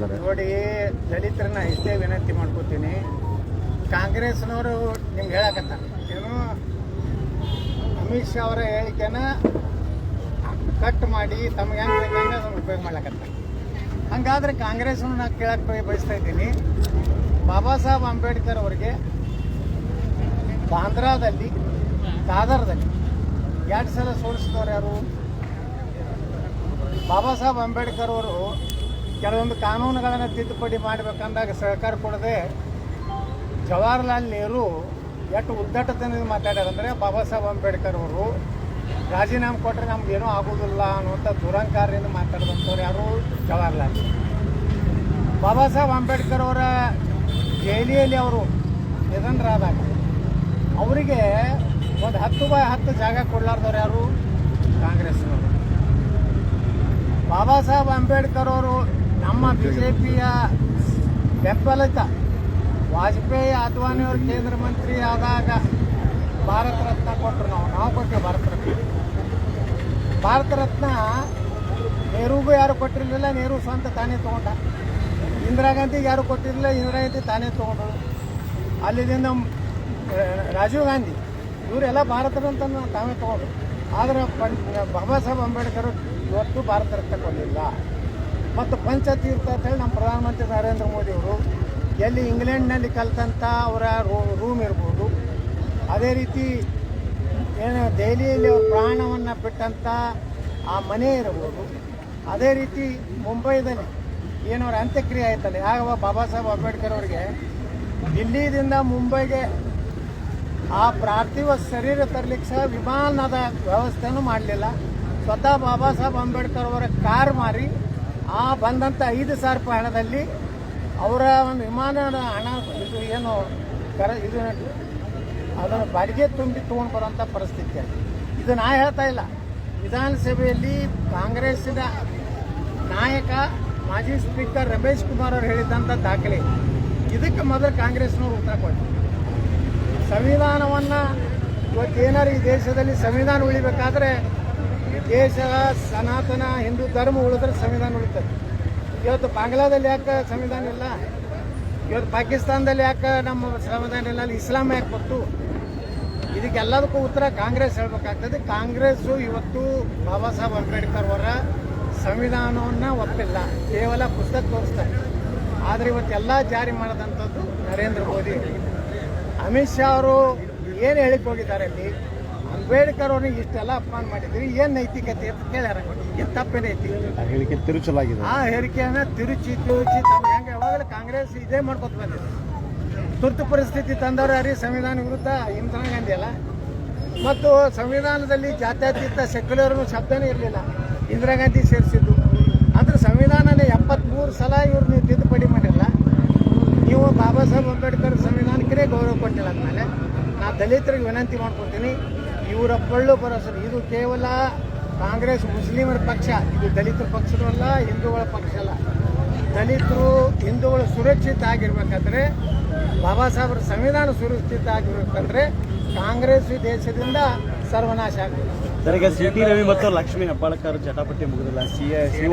ಮಾಡಿದ್ದಾರೆ ನೋಡಿ, ದಲಿತರನ್ನ ಇಷ್ಟೇ ವಿನಂತಿ ಮಾಡ್ಕೋತೀನಿ. ಕಾಂಗ್ರೆಸ್ನವರು ನಿಮ್ಗೆ ಹೇಳಕತ್ತ? ಏನು? ಅಮಿತ್ ಶಾ ಅವರ ಹೇಳಿಕೆನ ಕಟ್ ಮಾಡಿ ತಮ್ಗೆ ಹೆಂಗೆ ಉಪಯೋಗ ಮಾಡ್ಲಕತ್ತ? ಹಂಗಾದ್ರೆ ಕಾಂಗ್ರೆಸ್ನ ನಾನು ಕೇಳಕ್ಕೆ ಬಯಸ್ತಾ ಇದ್ದೀನಿ. ಬಾಬಾ ಸಾಹೇಬ್ ಅಂಬೇಡ್ಕರ್ ಅವರಿಗೆ ಬಾಂದ್ರಾದಲ್ಲಿ, ದಾದರದಲ್ಲಿ ಎರಡು ಸಲ ಸೋಲಿಸಿದವ್ರು ಯಾರು? ಬಾಬಾ ಸಾಹೇಬ್ ಅಂಬೇಡ್ಕರ್ ಅವರು ಕೆಲವೊಂದು ಕಾನೂನುಗಳನ್ನು ತಿದ್ದುಪಡಿ ಮಾಡಬೇಕಂದಾಗ ಸಹಕಾರ ಕೊಡದೆ ಜವಾಹರ್ಲಾಲ್ ನೆಹರು ಎಷ್ಟು ಉದ್ದಟತನದಿಂದ ಮಾತಾಡ್ಯಾರಂದರೆ ಬಾಬಾ ಸಾಹೇಬ್ ಅಂಬೇಡ್ಕರ್ ಅವರು ರಾಜೀನಾಮೆ ಕೊಟ್ಟರೆ ನಮಗೇನೂ ಆಗೋದಿಲ್ಲ ಅನ್ನುವಂಥ ದುರಂಕಾರದಿಂದ ಮಾತಾಡಿದಂಥವ್ರು ಯಾರು? ಜವಾಹರ್ಲಾಲ್ ಬಾಬಾ ಸಾಹೇಬ್ ಅಂಬೇಡ್ಕರ್ ಅವರ ಜೈಲಿಯಲ್ಲಿ ಅವರು ನಿಧನರಾದಾಗ ಅವರಿಗೆ ಒಂದು ಹತ್ತು ಬಾಯ್ ಹತ್ತು ಜಾಗ ಕೊಡಲಾರ್ದವ್ರು ಯಾರು? ಕಾಂಗ್ರೆಸ್ನವರು. ಬಾಬಾ ಸಾಹೇಬ್ ಅಂಬೇಡ್ಕರ್ ಅವರು ನಮ್ಮ ಬಿ ಜೆ ಪಿಯ ಬೆಂಬಲಿತ ವಾಜಪೇಯಿ ಅದ್ವಾನಿ ಅವರು ಕೇಂದ್ರ ಮಂತ್ರಿ ಆದಾಗ ಭಾರತ ರತ್ನ ಕೊಟ್ಟರು ನಾವು. ನಾವು ಕೊಟ್ಟರು ಭಾರತ ರತ್ನ. ಭಾರತ ರತ್ನ ನೆಹರುಗೂ ಯಾರು ಕೊಟ್ಟಿರಲಿಲ್ಲ, ನೆಹರು ಸ್ವಂತ ತಾನೇ ತಗೊಂಡ. ಇಂದಿರಾ ಗಾಂಧಿಗೆ ಯಾರು ಕೊಟ್ಟಿರಲಿಲ್ಲ, ಇಂದಿರಾ ಗಾಂಧಿ ತಾನೇ ತಗೊಂಡರು ಅಲ್ಲಿಂದ ರಾಜೀವ್ ಗಾಂಧಿ, ಇವರೆಲ್ಲ ಭಾರತ ರತ್ನ ತಾವೇ ತಗೊಂಡ್ರು. ಆದರೆ ಪಂಡ್, ಬಾಬಾ ಸಾಹೇಬ್ ಅಂಬೇಡ್ಕರ್ ಇವತ್ತು ಭಾರತ ರತ್ನ ಕೊಡಲಿಲ್ಲ ಮತ್ತು ಪಂಚತೀರ್ಥ ಅಂತ ಹೇಳಿ ನಮ್ಮ ಪ್ರಧಾನಮಂತ್ರಿ ನರೇಂದ್ರ ಮೋದಿ ಅವರು ಎಲ್ಲಿ ಇಂಗ್ಲೆಂಡ್ನಲ್ಲಿ ಕಲಿತಂಥ ಅವರ ರೂಮ್ ಇರ್ಬೋದು. ಅದೇ ರೀತಿ ಏನು ದೆಹಲಿಯಲ್ಲಿ ಅವ್ರ ಪ್ರಾಣವನ್ನು ಬಿಟ್ಟಂಥ ಆ ಮನೆ ಇರ್ಬೋದು. ಅದೇ ರೀತಿ ಮುಂಬೈದಲ್ಲಿ ಏನವ್ರ ಅಂತ್ಯಕ್ರಿಯೆ ಆಯ್ತಲ್ಲ. ಯಾವ ಬಾಬಾ ಸಾಹೇಬ್ ಅಂಬೇಡ್ಕರ್ ಅವರಿಗೆ ದಿಲ್ಲಿದಿಂದ ಮುಂಬೈಗೆ ಆ ಪ್ರಾರ್ಥಿವ ಶರೀರ ತರಲಿಕ್ಕೆ ಸಹ ವಿಮಾನದ ವ್ಯವಸ್ಥೆನೂ ಮಾಡಲಿಲ್ಲ. ಸ್ವತಃ ಬಾಬಾ ಸಾಹೇಬ್ ಅಂಬೇಡ್ಕರ್ ಅವರ ಕಾರ್ ಮಾರಿ ಆ ಬಂದಂಥ ಐದು ಸಾವಿರ ರೂಪಾಯಿ ಹಣದಲ್ಲಿ ಅವರ ಒಂದು ವಿಮಾನದ ಹಣ, ಇದು ಏನು ಕರ ಇದು ಅದನ್ನು ಬಾಡಿಗೆ ತುಂಬಿ ತೊಗೊಂಡು ಬರೋಂಥ ಪರಿಸ್ಥಿತಿ ಅದು. ಇದು ನಾ ಹೇಳ್ತಾ ಇಲ್ಲ. ವಿಧಾನಸಭೆಯಲ್ಲಿ ಕಾಂಗ್ರೆಸ್ಸಿನ ನಾಯಕ ಮಾಜಿ ಸ್ಪೀಕರ್ ರಮೇಶ್ ಕುಮಾರ್ ಅವರು ಹೇಳಿದ್ದಂಥ ದಾಖಲೆ. ಇದಕ್ಕೆ ಮೊದಲು ಕಾಂಗ್ರೆಸ್ನವರು ಉತ್ತರ ಕೊಟ್ಟರು ಸಂವಿಧಾನವನ್ನು ಇವತ್ತೇನಾರು ಈ ದೇಶದಲ್ಲಿ ಸಂವಿಧಾನ ಉಳಿಬೇಕಾದ್ರೆ ಈ ದೇಶ ಸನಾತನ ಹಿಂದೂ ಧರ್ಮ ಉಳಿದ್ರೆ ಸಂವಿಧಾನ ಉಳಿತದೆ. ಇವತ್ತು ಬಾಂಗ್ಲಾದಲ್ಲಿ ಯಾಕೆ ಸಂವಿಧಾನ ಇಲ್ಲ? ಇವತ್ತು ಪಾಕಿಸ್ತಾನದಲ್ಲಿ ಯಾಕೆ ನಮ್ಮ ಸಂವಿಧಾನ ಇಲ್ಲ? ಅಲ್ಲಿ ಇಸ್ಲಾಂ ಯಾಕೆ ಬಂತು? ಇದಕ್ಕೆಲ್ಲದಕ್ಕೂ ಉತ್ತರ ಕಾಂಗ್ರೆಸ್ ಹೇಳ್ಬೇಕಾಗ್ತದೆ. ಕಾಂಗ್ರೆಸ್ಸು ಇವತ್ತು ಬಾಬಾ ಸಾಹೇಬ್ ಅಂಬೇಡ್ಕರ್ ಅವರ ಸಂವಿಧಾನವನ್ನು ಒಪ್ಪಿಲ್ಲ. ಕೇವಲ ಪುಸ್ತಕ ತೋರಿಸ್ತಾರೆ. ಆದರೆ ಇವತ್ತೆಲ್ಲ ಜಾರಿ ಮಾಡಿದಂಥದ್ದು ನರೇಂದ್ರ ಮೋದಿ. ಅಮಿತ್ ಶಾ ಅವರು ಏನು ಹೇಳಿಕ್ ಹೋಗಿದ್ದಾರೆ ಅಲ್ಲಿ? ಅಂಬೇಡ್ಕರ್ ಅವ್ರಿಗೆ ಇಷ್ಟೆಲ್ಲ ಅಪಮಾನ ಮಾಡಿದ್ರಿ ಏನು ನೈತಿಕತೆ ಅಂತ ಕೇಳ್ಯಾರ ಇದು ತಪ್ಪೇನೈತಿ ಆ ಹೇಳಿಕೆ ತಿರುಚಲಾಗಿದೆ. ಆ ಹೇಳಿಕೆಯನ್ನ ತಿರುಚಿ ತಿರುಚಿ ತಮ್ಮ ಹೆಂಗೆ ಯಾವಾಗಲೂ ಕಾಂಗ್ರೆಸ್ ಇದೇ ಮಾಡ್ಕೊತ ಬಂದಿದೆ. ತುರ್ತು ಪರಿಸ್ಥಿತಿ ತಂದವರು ಯಾರಿ? ಸಂವಿಧಾನ ವಿರುದ್ಧ ಇಂದಿರಾ ಗಾಂಧಿ ಅಲ್ಲ. ಮತ್ತು ಸಂವಿಧಾನದಲ್ಲಿ ಜಾತ್ಯತೀತ ಸೆಕ್ಯುಲರ್ ಶಬ್ದನೇ ಇರಲಿಲ್ಲ. ಇಂದಿರಾ ಗಾಂಧಿ ಸೇರಿಸಿದ್ದು. ಅಂದ್ರೆ ಸಂವಿಧಾನನೇ ಎಪ್ಪತ್ಮೂರು ಸಲ ಇವ್ರು ನೀವು ತಿದ್ದುಪಡಿ ಮಾಡಿಲ್ಲ. ನೀವು ಬಾಬಾ ಸಾಹೇಬ್ ಅಂಬೇಡ್ಕರ್ ಸಂವಿಧಾನಕ್ಕೆ ಗೌರವ ಕೊಟ್ಟಿಲ್ಲ ಅಂದಮೇಲೆ ನಾ ದಲಿತರಿಗೆ ವಿನಂತಿ ಮಾಡ್ಕೊತೀನಿ. ಇವರ ಪಳ್ಳು ಭರವಸೆ ಇದು ಕೇವಲ ಕಾಂಗ್ರೆಸ್ ಮುಸ್ಲಿಮರ ಪಕ್ಷ. ಇದು ದಲಿತರ ಅಲ್ಲ, ಹಿಂದೂಗಳ ಪಕ್ಷ ಅಲ್ಲ. ದಲಿತರು ಹಿಂದೂಗಳು ಸುರಕ್ಷಿತ ಆಗಿರ್ಬೇಕಾದ್ರೆ, ಬಾಬಾ ಸಾಹೇಬ್ರ ಸಂವಿಧಾನ ಸುರಕ್ಷಿತ ಆಗಿರ್ಬೇಕಂದ್ರೆ ಕಾಂಗ್ರೆಸ್ ದೇಶದಿಂದ ಸರ್ವನಾಶ ಆಗಬೇಕು ಸಿ ಟಿ ರವಿ ಮತ್ತು ಲಕ್ಷ್ಮೀ ಹೆಬ್ಬಾಳ್ಕರ್ ಜಟಾಪಟಿ ಮುಗಿದಿಲ್ಲ. C C